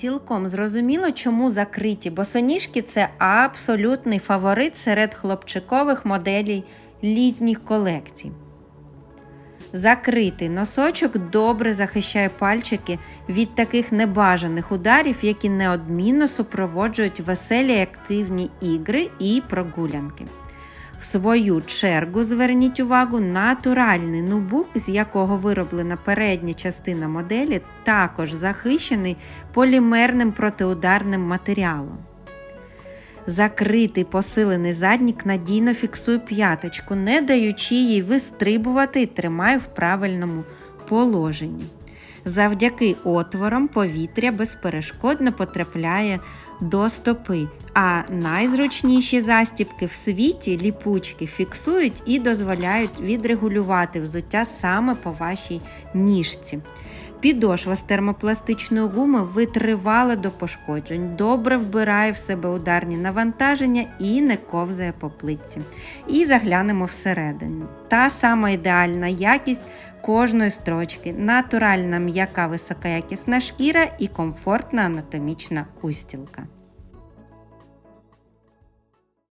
цілком зрозуміло, чому закриті босоніжки це абсолютний фаворит серед хлопчикових моделей літніх колекцій. Закритий носочок добре захищає пальчики від таких небажаних ударів, які неодмінно супроводжують веселі активні ігри і прогулянки. В свою чергу зверніть увагу натуральний нубук, з якого вироблена передня частина моделі, також захищений полімерним протиударним матеріалом. Закритий посилений заднік надійно фіксує п'яточку, не даючи їй вистрибувати і тримає в правильному положенні. Завдяки отворам повітря безперешкодно потрапляє до стопи, а найзручніші застібки в світі ліпучки фіксують і дозволяють відрегулювати взуття саме по вашій ніжці. Підошва з термопластичної гуми витривала до пошкоджень, добре вбирає в себе ударні навантаження і не ковзає по плитці. І заглянемо всередину. Та сама ідеальна якість кожної строчки, натуральна м'яка високоякісна шкіра і комфортна анатомічна устілка.